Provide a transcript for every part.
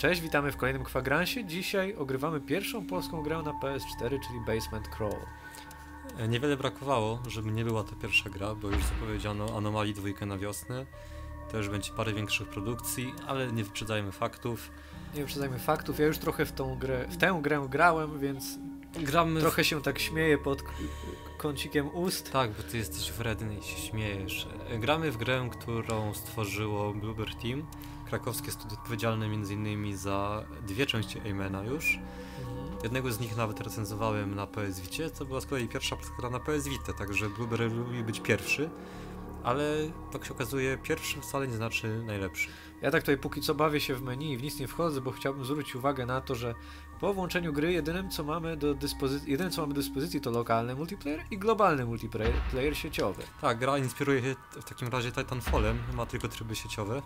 Cześć, witamy w kolejnym kwagransie. Dzisiaj ogrywamy pierwszą polską grę na PS4, czyli Basement Crawl. E, Niewiele brakowało, żeby nie była to pierwsza gra, bo już zapowiedziano Anomalii dwójkę na wiosnę. Też będzie parę większych produkcji, ale nie wyprzedzajmy faktów. Nie wyprzedzajmy faktów, ja już trochę w tą grę, w tę grę grałem, więc Gramy trochę się tak śmieję pod kącikiem ust. w... Tak, bo ty jesteś wredny i się śmiejesz. E, Gramy w grę, którą stworzyło Bluebird Team, krakowskie studio odpowiedzialne m.in. za dwie części Aimena już. Jednego z nich nawet recenzowałem na PS Vicie, to była z kolei pierwsza gra na PS Vita, także Blueberry lubi być pierwszy, ale tak się okazuje, pierwszy wcale nie znaczy najlepszy. Ja tak tutaj póki co bawię się w menu i w nic nie wchodzę, bo chciałbym zwrócić uwagę na to, że po włączeniu gry jedynym co mamy do dyspozycji, jedyne co mamy do dyspozycji to lokalny multiplayer i globalny multiplayer player sieciowy. Tak, gra inspiruje się w takim razie Titanfallem, ma tylko tryby sieciowe.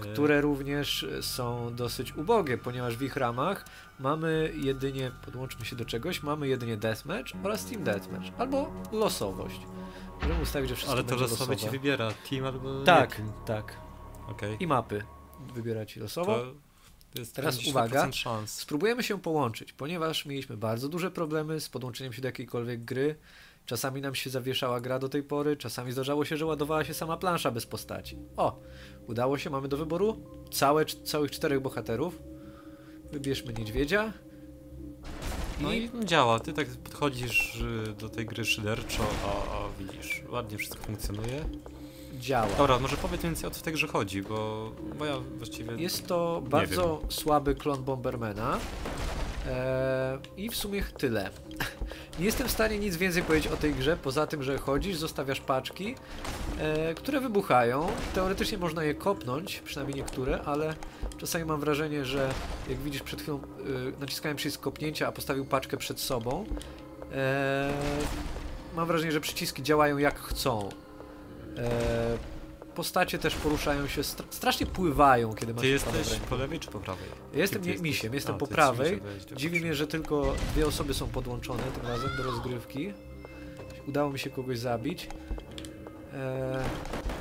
Które również są dosyć ubogie, ponieważ w ich ramach mamy jedynie, podłączmy się do czegoś, mamy jedynie deathmatch oraz team deathmatch, albo losowość. Możemy ustawić, że wszystko Ale to losowe ci wybiera, team albo Tak, team. tak. Okej. I mapy wybiera ci losowo. Teraz 50% uwaga. szans. Spróbujemy się połączyć, ponieważ mieliśmy bardzo duże problemy z podłączeniem się do jakiejkolwiek gry. Czasami nam się zawieszała gra do tej pory, czasami zdarzało się, że ładowała się sama plansza bez postaci. O, udało się, mamy do wyboru całe, całych czterech bohaterów. Wybierzmy niedźwiedzia. No I i działa, ty tak podchodzisz y, do tej gry szyderczo, a, a widzisz, ładnie wszystko funkcjonuje. działa. Dobra, może powiedz więcej o co w tej grze chodzi, bo, bo ja właściwie... Jest to bardzo słaby klon Bombermana. Eee, I w sumie tyle. Nie jestem w stanie nic więcej powiedzieć o tej grze, poza tym, że chodzisz, zostawiasz paczki, e, które wybuchają. Teoretycznie można je kopnąć, przynajmniej niektóre, ale czasami mam wrażenie, że jak widzisz przed chwilą e, naciskałem przycisk kopnięcia, a postawił paczkę przed sobą. E, mam wrażenie, że przyciski działają jak chcą. Postacie też poruszają się, stra strasznie pływają, kiedy masz Ty jesteś po lewej czy po prawej? Ja jestem jesteś- misiem, jestem A, po prawej. Dziwi mnie, że tylko dwie osoby są podłączone tym razem do rozgrywki. Udało mi się kogoś zabić. Eee...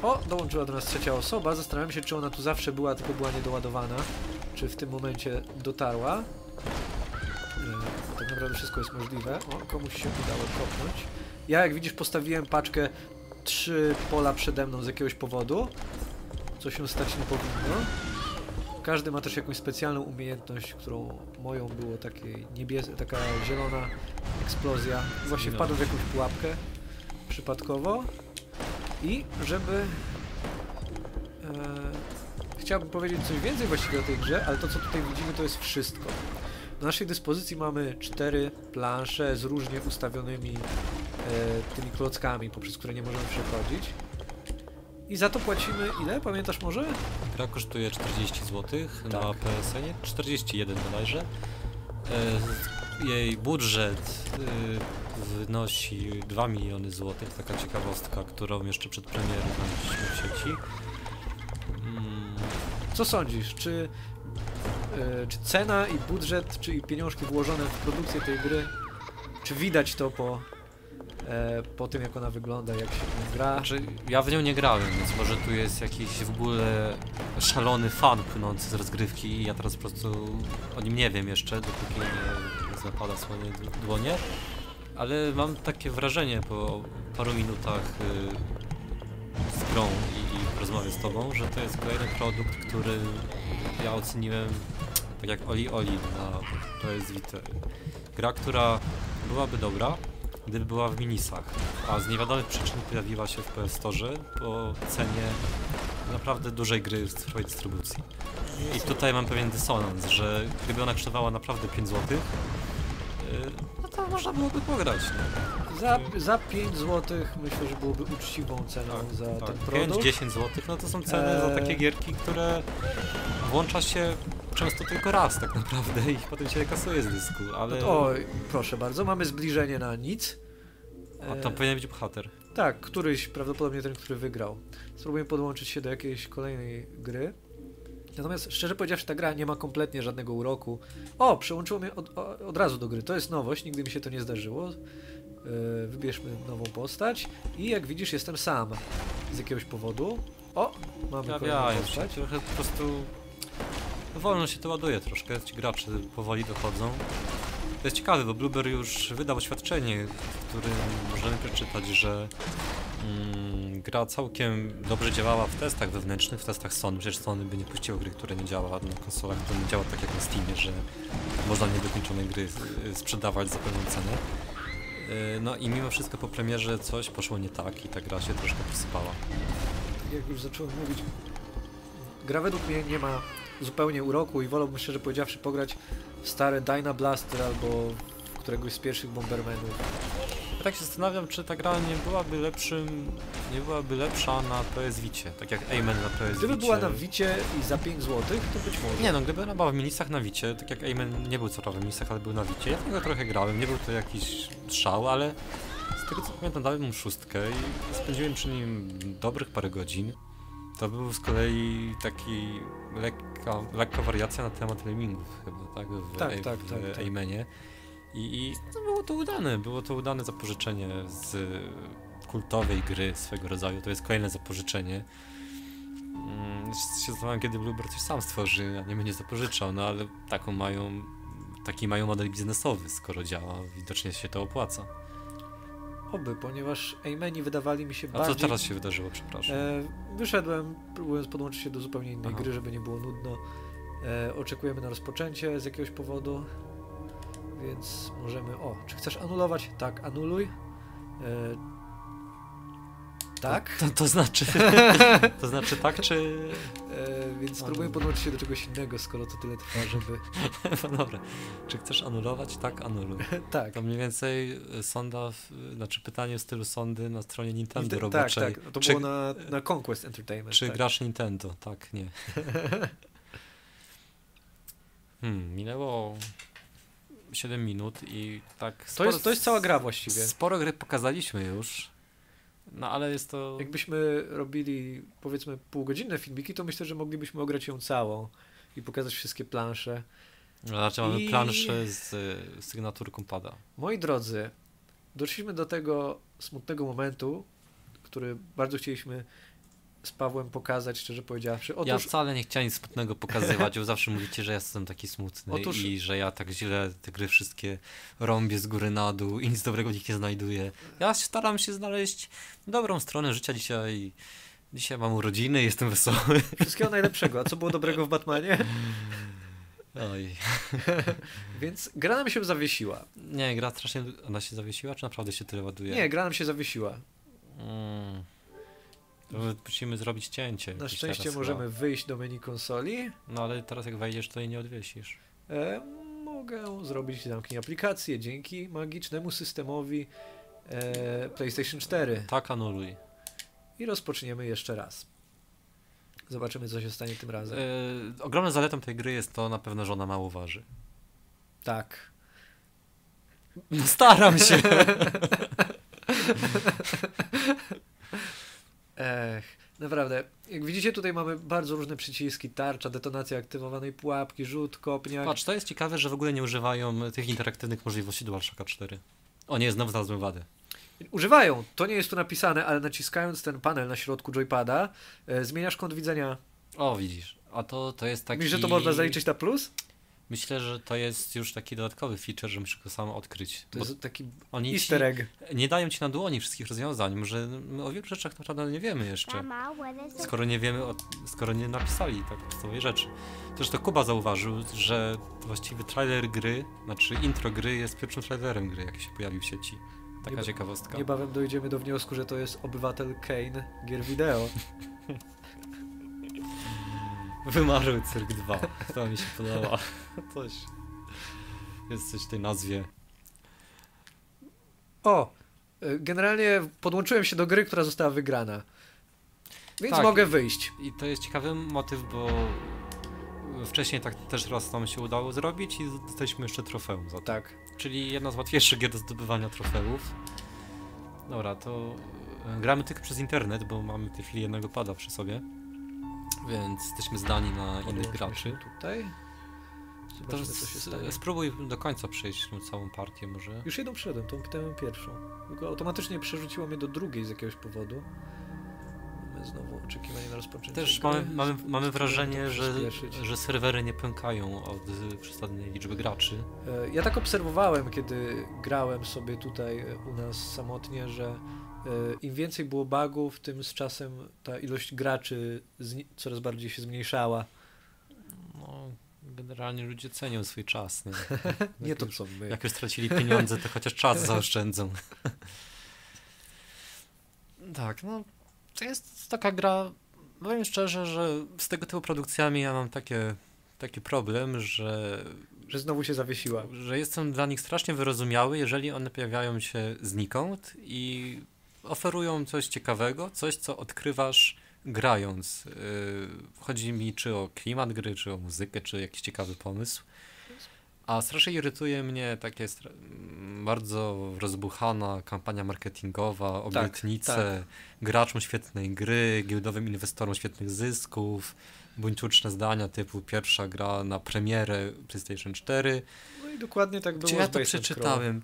O, dołączyła do nas trzecia osoba. Zastanawiam się, czy ona tu zawsze była, tylko była niedoładowana. Czy w tym momencie dotarła. Eee, tak naprawdę wszystko jest możliwe. O, komuś się udało kopnąć. Ja, jak widzisz, postawiłem paczkę trzy pola przede mną z jakiegoś powodu. Co się stać nie powinno. Każdy ma też jakąś specjalną umiejętność, którą moją było takie niebies taka zielona eksplozja. Właśnie Zginąłem. wpadłem w jakąś pułapkę przypadkowo i żeby e, chciałbym powiedzieć coś więcej właściwie o tej grze, ale to co tutaj widzimy to jest wszystko. Na naszej dyspozycji mamy cztery plansze z różnie ustawionymi tymi klockami, poprzez które nie możemy przechodzić. I za to płacimy ile? Pamiętasz może? Gra kosztuje 40 zł na Tak. PSN, 41 bodajże. E, jej budżet y, wynosi 2 miliony złotych, taka ciekawostka, którą jeszcze przed premierą znaleźliśmy w sieci. Mm, Co sądzisz? Czy, e, czy cena i budżet, czy i pieniążki włożone w produkcję tej gry, czy widać to po, e, po tym, jak ona wygląda, jak się w nią gra? Znaczy, ja w nią nie grałem, więc może tu jest jakiś w ogóle szalony fan płynący z rozgrywki i ja teraz po prostu o nim nie wiem jeszcze, dopóki nie zapada d- dłonie. Ale mam takie wrażenie po paru minutach y, z grą i, i rozmowie z tobą, że to jest kolejny produkt, który ja oceniłem tak jak Oli Oli na PS Vita. Gra, która byłaby dobra, gdyby była w minisach, a z niewiadomych przyczyn pojawiła się w PS Store po cenie naprawdę dużej gry w swojej dystrybucji. I tutaj mam pewien dysonans, że gdyby ona kosztowała naprawdę 5 zł, no to można byłoby pograć. No. Za, za 5 zł myślę, że byłoby uczciwą ceną za ten produkt. 5-10 zł, no to są ceny za Eee. takie gierki, które włącza się często tylko raz tak naprawdę i potem się kasuje z dysku, ale... No to, oj, proszę bardzo, mamy zbliżenie na nic. A E, tam powinien być bohater. Tak, któryś, prawdopodobnie ten, który wygrał. Spróbuję podłączyć się do jakiejś kolejnej gry. Natomiast szczerze powiedziawszy, ta gra nie ma kompletnie żadnego uroku. O, przełączyło mnie od, o- od razu do gry. To jest nowość, nigdy mi się to nie zdarzyło. Yy, wybierzmy nową postać i jak widzisz jestem sam z jakiegoś powodu. O, mamy kolejną Pojawiają się, postać. trochę po prostu Wolno się to ładuje troszkę, ci gracze powoli dochodzą. To jest ciekawe, bo Blueber już wydał oświadczenie, w którym możemy przeczytać, że mm, gra całkiem dobrze działała w testach wewnętrznych, w testach Sony. Przecież Sony by nie puściło gry, która nie działa na konsolach, to nie działa tak jak na Steamie, że można niedokończone gry sprzedawać za pewną cenę. Y, No i mimo wszystko po premierze coś poszło nie tak i ta gra się troszkę posypała. Jak już zacząłem mówić, gra według mnie nie ma zupełnie uroku i wolałbym szczerze powiedziawszy pograć stare Dyna Blaster albo któregoś z pierwszych Bombermanów. Ja tak się zastanawiam, czy ta gra nie byłaby lepszym, nie byłaby lepsza na PS Vicie, tak jak Amen na PS Gdyby Vicie. była na Wicie i za 5 zł, to być może. Nie no, gdyby ona była w minisach na Wicie, tak jak Amen nie był co prawda w minisach, ale był na Wicie, ja w niego trochę grałem, nie był to jakiś szał, ale z tego co pamiętam dałem mu szóstkę i spędziłem przy nim dobrych parę godzin. To był z kolei taki lekka, lekka wariacja na temat lemingów chyba, tak? W, Tak, w, tak, w tak, tak. Amenie. I, I no, było to udane, było to udane zapożyczenie z kultowej gry swego rodzaju. To jest kolejne zapożyczenie. Mm, jeszcze się zastanawiam, kiedy Bluebird coś sam stworzy, a nie będzie zapożyczał, no ale taką mają, taki mają model biznesowy, skoro działa, widocznie się to opłaca. Oby, ponieważ Ameni wydawali mi się A bardziej... co teraz się wydarzyło, przepraszam? E, wyszedłem, próbując podłączyć się do zupełnie innej Aha. gry, żeby nie było nudno. E, oczekujemy na rozpoczęcie z jakiegoś powodu, więc możemy... O, czy chcesz anulować? Tak, anuluj. E, tak, To, to znaczy, to znaczy tak, czy... e, więc spróbuję podłączyć się do czegoś innego, skoro to tyle trwa, żeby... No dobra, czy chcesz anulować? Tak, anuluj. tak. To mniej więcej y, sonda, w, znaczy pytanie w stylu sondy na stronie Nintendo tak, roboczej. tak, to czy, było na, na Conquest Entertainment. czy tak. grasz Nintendo? Tak, nie. Hmm, minęło 7 minut i tak... To jest, to jest cała gra właściwie. Sporo gry pokazaliśmy już, no ale jest to... Jakbyśmy robili powiedzmy półgodzinne filmiki, to myślę, że moglibyśmy ograć ją całą i pokazać wszystkie plansze. Znaczy mamy I- planszę z sygnaturką pada. Moi drodzy, doszliśmy do tego smutnego momentu, który bardzo chcieliśmy z Pawłem pokazać, szczerze powiedziawszy. ja Otóż wcale nie chciałem nic smutnego pokazywać, bo zawsze mówicie, że ja jestem taki smutny Otóż- i że ja tak źle te gry wszystkie rąbię z góry na dół i nic dobrego nich nie znajduję. Ja staram się znaleźć dobrą stronę życia dzisiaj. Dzisiaj mam urodziny, jestem wesoły. wszystkiego najlepszego. A co było dobrego w Batmanie? Oj. Więc gra nam się zawiesiła. Nie, gra strasznie... Ona się zawiesiła, czy naprawdę się tyle ładuje? Nie, gra nam się zawiesiła. Mm. Musimy zrobić cięcie. Na szczęście możemy chyba. wyjść do menu konsoli. No ale teraz jak wejdziesz, to jej nie odwiesisz. E, mogę zrobić zamknij aplikację dzięki magicznemu systemowi e, PlayStation 4 Tak, anuluj. i rozpoczniemy jeszcze raz. Zobaczymy, co się stanie tym razem. Yy, ogromną zaletą tej gry jest to na pewno, że ona mało waży. Tak. No staram się. Ech, naprawdę. Jak widzicie, tutaj mamy bardzo różne przyciski, tarcza, detonacja aktywowanej pułapki, rzut, kopniak. Patrz, to jest ciekawe, że w ogóle nie używają tych interaktywnych możliwości DualShocka 4. O nie, znowu znalazłem wadę. Używają, to nie jest tu napisane, ale naciskając ten panel na środku joypada, e, zmieniasz kąt widzenia. O, widzisz. A to, to jest taki... Myślisz, że to można zaliczyć na plus? Myślę, że to jest już taki dodatkowy feature, że musisz go sam odkryć. To Bo jest taki oni easter egg. nie dają ci na dłoni wszystkich rozwiązań, może my o wielu rzeczach naprawdę nie wiemy jeszcze. Skoro nie wiemy, o, skoro nie napisali tak podstawowej rzeczy. Zresztą Kuba zauważył, że właściwie trailer gry, znaczy intro gry jest pierwszym trailerem gry, jaki się pojawił w sieci. Taka Nieba- ciekawostka. Niebawem dojdziemy do wniosku, że to jest obywatel Kane gier wideo. Wymarzył Cyrk 2. To mi się podoba. Coś. Jest coś w tej nazwie. O! e, Generalnie podłączyłem się do gry, która została wygrana. Więc Tak. mogę wyjść. I to jest ciekawy motyw, bo wcześniej tak też raz nam się udało zrobić i dostaliśmy jeszcze trofeum za to. Tak. Czyli jedna z łatwiejszych gier do zdobywania trofeów. Dobra, to e, gramy tylko przez internet, bo mamy w tej chwili jednego pada przy sobie. Więc jesteśmy zdani na innych graczy. tutaj. To Zobaczymy, co się stanie. spróbuj do końca przejść tą całą partię może. Już jedną przyszedłem, tą pytałem pierwszą. Tylko automatycznie przerzuciło mnie do drugiej z jakiegoś powodu. Czekamy znowu, oczekiwanie na rozpoczęcie Też mamy, mamy, mamy wrażenie, że, że serwery nie pękają od przesadnej liczby graczy. E, Ja tak obserwowałem, kiedy grałem sobie tutaj u nas samotnie, że im więcej było bugów, tym z czasem ta ilość graczy coraz bardziej się zmniejszała. No, generalnie ludzie cenią swój czas. Nie, to już- co my. Jak już stracili pieniądze, to chociaż czas zaoszczędzą. tak, no to jest taka gra. Powiem szczerze, że z tego typu produkcjami ja mam takie, taki problem, że, Że znowu się zawiesiła. że jestem dla nich strasznie wyrozumiały, jeżeli one pojawiają się znikąd i oferują coś ciekawego, coś co odkrywasz grając. Yy, Chodzi mi czy o klimat gry, czy o muzykę, czy jakiś ciekawy pomysł. A strasznie irytuje mnie takie mm, bardzo rozbuchana kampania marketingowa, obietnice graczom świetnej gry, giełdowym inwestorom świetnych zysków, buńczuczne zdania typu pierwsza gra na premierę PlayStation 4. No i dokładnie tak było Gdzie ja to przeczytałem?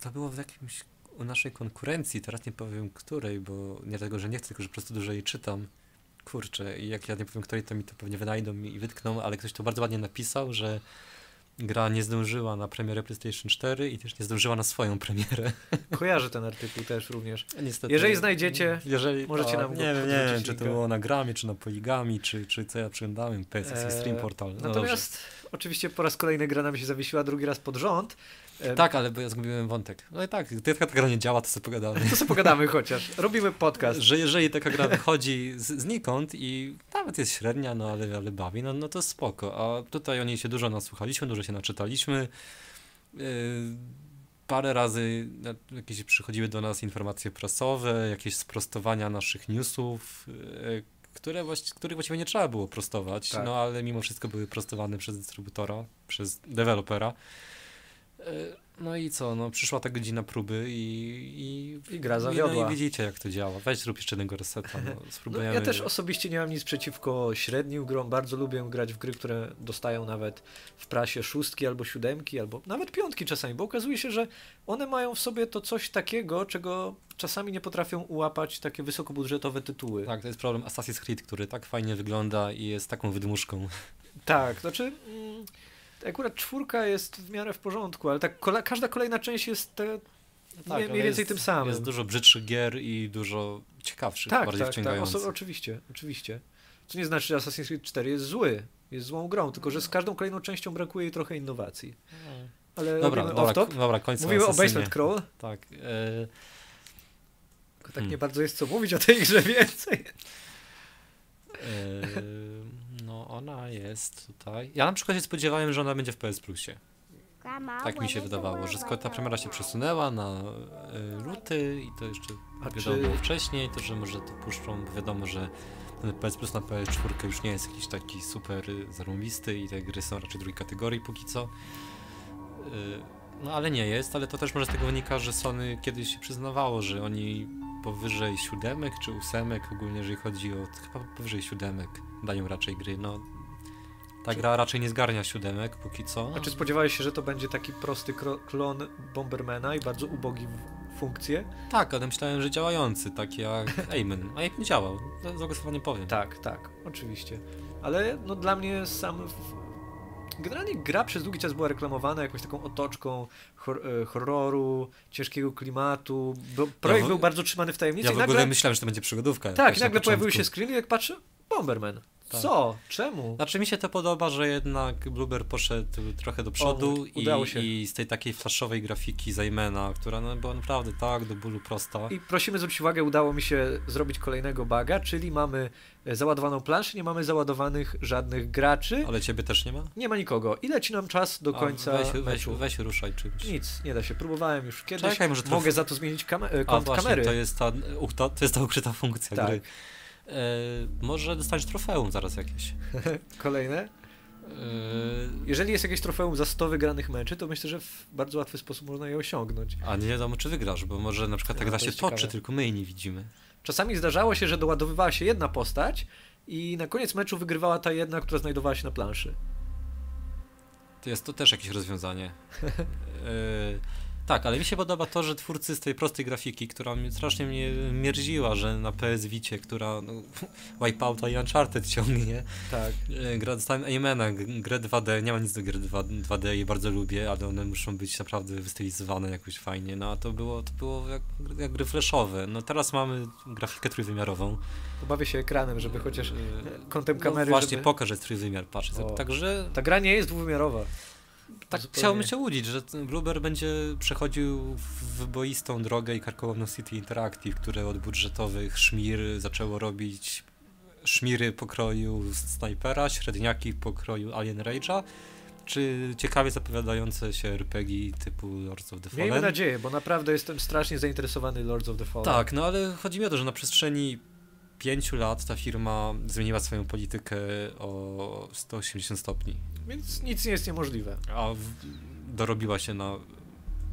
To było w jakimś u naszej konkurencji, teraz nie powiem której, bo nie tego, że nie chcę, tylko że po prostu dużo jej czytam. Kurczę, i jak ja nie powiem której, to mi to pewnie wynajdą i wytkną, ale ktoś to bardzo ładnie napisał, że gra nie zdążyła na premierę PlayStation 4 i też nie zdążyła na swoją premierę. Kojarzę ten artykuł też również. Niestety, Jeżeli znajdziecie, jeżeli, możecie tak, nam Nie nie wiem, czy to było na Gramie, czy na Poligami, czy, czy co ja przeglądałem, PSS Eee, Stream Portal. No Natomiast oczywiście po raz kolejny gra nam się zawiesiła drugi raz pod rząd. Tak, ale bo ja zgubiłem wątek. No i tak, gdy taka gra nie działa, to sobie pogadamy. To sobie pogadamy chociaż. Robimy podcast. Że jeżeli taka gra wychodzi z, znikąd i nawet jest średnia, no ale, ale bawi, no, no to spoko. A tutaj o niej się dużo nasłuchaliśmy, dużo się naczytaliśmy. Yy, parę razy jakieś przychodziły do nas informacje prasowe, jakieś sprostowania naszych newsów, yy, które właści- których właściwie nie trzeba było prostować, Tak. no ale mimo wszystko były prostowane przez dystrybutora, przez dewelopera. Yy, No i co, no przyszła ta godzina próby i, i I gra no zawiodła. i widzicie jak to działa. Weź zrób jeszcze jednego reseta, no, No, spróbujemy. ja też osobiście nie mam nic przeciwko średnim grom. Bardzo lubię grać w gry, które dostają nawet w prasie szóstki albo siódemki, albo nawet piątki czasami, bo okazuje się, że one mają w sobie to coś takiego, czego czasami nie potrafią ułapać takie wysokobudżetowe tytuły. Tak, to jest problem Assassin's Creed, który tak fajnie wygląda i jest taką wydmuszką. Tak, znaczy mm, akurat czwórka jest w miarę w porządku, ale tak każda kolejna część jest te, mniej, Tak, ale mniej więcej jest, tym samym. Jest dużo brzydszych gier i dużo ciekawszych, tak, bardziej tak, tak, wciągających. oso- oczywiście, oczywiście. Co nie znaczy, że Assassin's Creed 4 jest zły, jest złą grą, tylko że z każdą kolejną częścią brakuje jej trochę innowacji. Ale Dobra, dobra, dobra, kończę Mówimy o. Basement Crawl, Tak. E, tylko tak Hmm. nie bardzo jest co mówić o tej grze więcej. e, ona jest tutaj. Ja na przykład się spodziewałem, że ona będzie w PS Plusie. Tak mi się wydawało, że skoro ta premiera się przesunęła na e, luty i to jeszcze A wiadomo czy- wcześniej, to że może to puszczą, bo wiadomo, że ten PS Plus na PS4 już nie jest jakiś taki super y, zarąbisty i te gry są raczej drugiej kategorii póki co. Y, No ale nie jest, ale to też może z tego wynika, że Sony kiedyś się przyznawało, że oni powyżej siódemek czy ósemek, ogólnie jeżeli chodzi o chyba powyżej siódemek dają raczej gry, no ta Czy- gra raczej nie zgarnia siódemek póki co. A czy spodziewałeś się, że to będzie taki prosty klon Bombermana i bardzo ubogi w funkcje? Tak, ale myślałem, że działający, tak jak Amen. A jak nie działał, to zagłosowanie powiem. Tak, tak, oczywiście. Ale no dla mnie sam... W... Generalnie gra przez długi czas była reklamowana jakąś taką otoczką hor e, horroru, ciężkiego klimatu. Projekt w- był bardzo trzymany w tajemnicy Ja w ogóle nagle... myślałem, że to będzie przygodówka. Tak, i na nagle pojawiły się początku. screeny, jak patrzę, Bomberman. Tak. Co? Czemu? Znaczy mi się to podoba, że jednak Blueber poszedł trochę do przodu O, i, i z tej takiej flashowej grafiki Zaymena, która no, była naprawdę tak do bólu prosta. I prosimy zwrócić uwagę, udało mi się zrobić kolejnego baga, czyli mamy e, załadowaną planszę, nie mamy załadowanych żadnych graczy, Ale ciebie też nie ma? nie ma nikogo. I leci nam czas do A końca weź, weź, meczu. weź ruszaj czymś. Nic, nie da się. Próbowałem już kiedyś. Czekaj, może Mogę traf- za to zmienić kame- e, A kąt właśnie, kamery. to jest ta, to jest ta ukryta funkcja Tak. gry. E, może dostaniesz trofeum zaraz jakieś. Kolejne. E, Jeżeli jest jakieś trofeum za 100 wygranych meczy, to myślę, że w bardzo łatwy sposób można je osiągnąć. a nie wiadomo, czy wygrasz, bo może na przykład ta No, gra to się toczy, ciekawe. tylko my jej nie widzimy. Czasami zdarzało się, że doładowywała się jedna postać i na koniec meczu wygrywała ta jedna, która znajdowała się na planszy. To jest to też jakieś rozwiązanie. E, Tak, ale mi się podoba to, że twórcy z tej prostej grafiki, która mnie strasznie mnie mierziła, że na PS Vicie, która no, Wipeouta i Uncharted ciągnie, Tak. e, gra, dostałem Aimena, grę 2D, nie ma nic do gier 2, 2D i bardzo lubię, ale one muszą być naprawdę wystylizowane jakoś fajnie, no a to było, to było jak, jak gry flashowe. No teraz mamy grafikę trójwymiarową. Obawię się ekranem, żeby chociaż E, kątem no kamery, właśnie, żeby... pokaż, że jest trójwymiar, patrz. O. Także Ta gra nie jest dwuwymiarowa. Tak Zupełnie. chciałbym się łudzić, że ten Blueber będzie przechodził w wyboistą drogę i karkołomną City Interactive, które od budżetowych szmir zaczęło robić szmiry pokroju snajpera, średniaki pokroju Alien Rage'a, czy ciekawie zapowiadające się RPG typu Lords of the Miejmy Fallen. nadzieję, bo naprawdę jestem strasznie zainteresowany Lords of the Fallen. Tak, no ale chodzi mi o to, że na przestrzeni pięciu lat ta firma zmieniła swoją politykę o 180 stopni. Więc nic nie jest niemożliwe. a w, dorobiła się na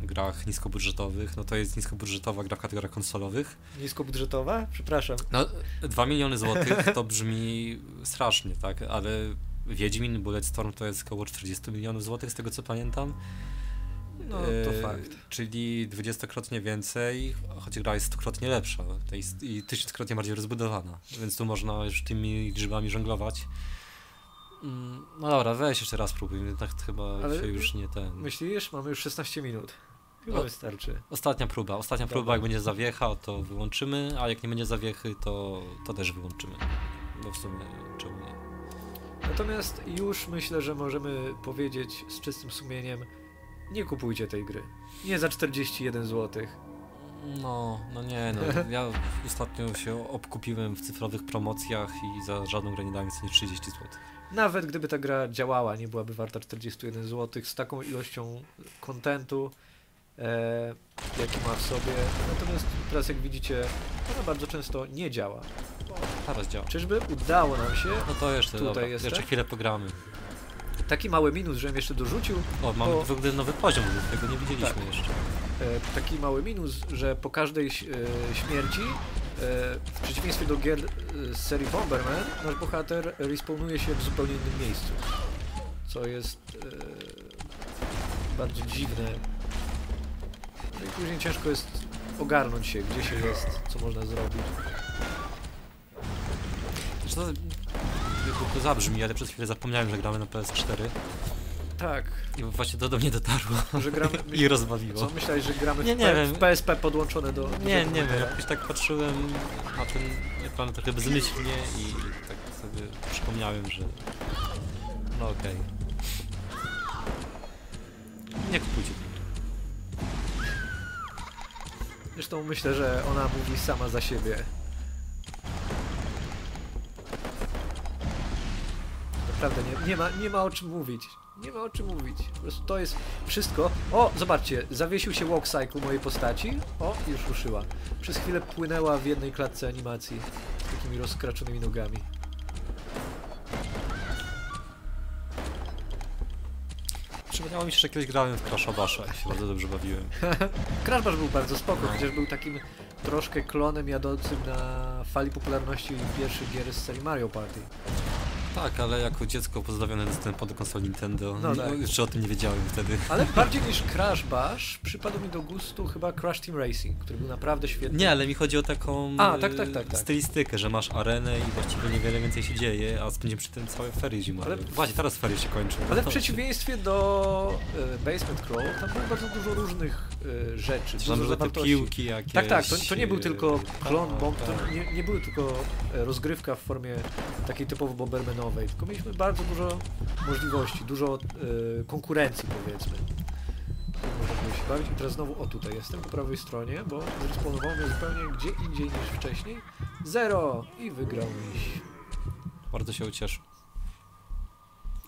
grach niskobudżetowych, no to jest niskobudżetowa gra w kategoriach konsolowych. Niskobudżetowa? Przepraszam. No, 2 miliony złotych to brzmi strasznie, tak, ale Wiedźmin, Bulletstorm to jest około 40 milionów złotych, z tego co pamiętam. No, to E, fakt. Czyli dwudziestokrotnie więcej, choć gra jest stukrotnie lepsza jest, i tysiąckrotnie bardziej rozbudowana, więc tu można już tymi liczbami żonglować. Mm, No dobra, weź jeszcze raz spróbuj, tak chyba Ale się już nie ten... Myślisz? Mamy już 16 minut. Chyba O. wystarczy. Ostatnia próba. Ostatnia Dobra. próba, jak będzie zawiecha, to wyłączymy, a jak nie będzie zawiechy, to, to też wyłączymy. Bo w sumie czemu nie? Natomiast już myślę, że możemy powiedzieć z czystym sumieniem nie kupujcie tej gry. Nie za 41 zł. No, no nie, no. Ja ostatnio się obkupiłem w cyfrowych promocjach i za żadną grę nie dałem więcej niż 30 zł. Nawet gdyby ta gra działała, nie byłaby warta 41 zł z taką ilością kontentu, e, jaki ma w sobie. Natomiast teraz jak widzicie, ona bardzo często nie działa. Teraz działa. Czyżby udało nam się? No to jeszcze, Tutaj dobra, jeszcze chwilę pogramy. Taki mały minus, żebym jeszcze dorzucił. O, mamy Bo- w ogóle nowy poziom, tego nie widzieliśmy Tak. jeszcze. E, taki mały minus, że po każdej e, śmierci, e, w przeciwieństwie do gier e, z serii Bomberman, nasz bohater respawnuje się w zupełnie innym miejscu. Co jest e, bardzo dziwne. No i później ciężko jest ogarnąć się, gdzie się jest, co można zrobić. Zresztą to zabrzmi, ale przez chwilę zapomniałem, że gramy na PS4 Tak, i właśnie to do mnie dotarło że gramy... i rozbawiło. Co myślałeś, że gramy Nie, w, nie wiem. w PSP podłączone do... do Nie, nie wiem, jakoś tak patrzyłem na ten ekran trochę bezmyślnie i tak sobie przypomniałem, że no okej. Nie kupujcie. Zresztą myślę, że ona mówi sama za siebie. Naprawdę nie, nie, ma, nie ma o czym mówić. Nie ma o czym mówić. Po prostu to jest wszystko. O, zobaczcie, zawiesił się walk cycle mojej postaci. O, już ruszyła. Przez chwilę płynęła w jednej klatce animacji z takimi rozkraczonymi nogami. Przypomniało mi się, że kiedyś grałem w Crash'a Basha i się bardzo dobrze bawiłem. Crash Bash był bardzo spoko, No. chociaż był takim troszkę klonem jadącym na fali popularności pierwszych gier z serii Mario Party. Tak, ale jako dziecko pozbawione dostępu do konsoli Nintendo, No tak. jeszcze o tym nie wiedziałem wtedy. Ale bardziej niż Crash Bash przypadł mi do gustu chyba Crash Team Racing, który był naprawdę świetny. Nie, ale mi chodzi o taką A, tak, tak, tak, tak. stylistykę, że masz arenę i właściwie niewiele więcej się dzieje, a spędzimy przy tym całe ferie zimowe. Ale- Właśnie, teraz ferie się kończą. Ale w No. przeciwieństwie do e, Basement Crawl, tam było bardzo dużo różnych e, rzeczy, Czy dużo tam były te piłki jakieś. Tak, tak, to, to nie był tylko klon tak, bomb, tak. to nie, nie były tylko e, rozgrywka w formie takiej typowo bombermanowej, tylko mieliśmy bardzo dużo możliwości, dużo e, konkurencji powiedzmy. Można było się bawić i teraz znowu, o tutaj jestem po prawej stronie, bo zresponowało mnie zupełnie gdzie indziej niż wcześniej. Zero! I wygrał miś. Bardzo się ucieszę.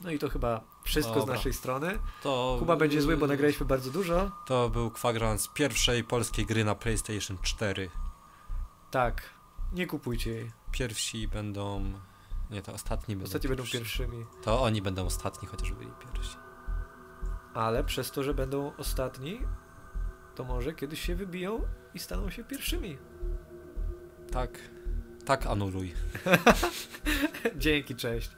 No i to chyba wszystko Dobra. z naszej strony. To, Kuba będzie zły, bo nagraliśmy bardzo dużo. To był kwadrans pierwszej polskiej gry na PlayStation 4. Tak, nie kupujcie jej. Pierwsi będą... Nie, to ostatni będą Ostatni będą pierwsi. pierwszymi. To oni będą ostatni, chociaż byli pierwsi. Ale przez to, że będą ostatni, to może kiedyś się wybiją i staną się pierwszymi. Tak. Tak anuluj. Dzięki, cześć.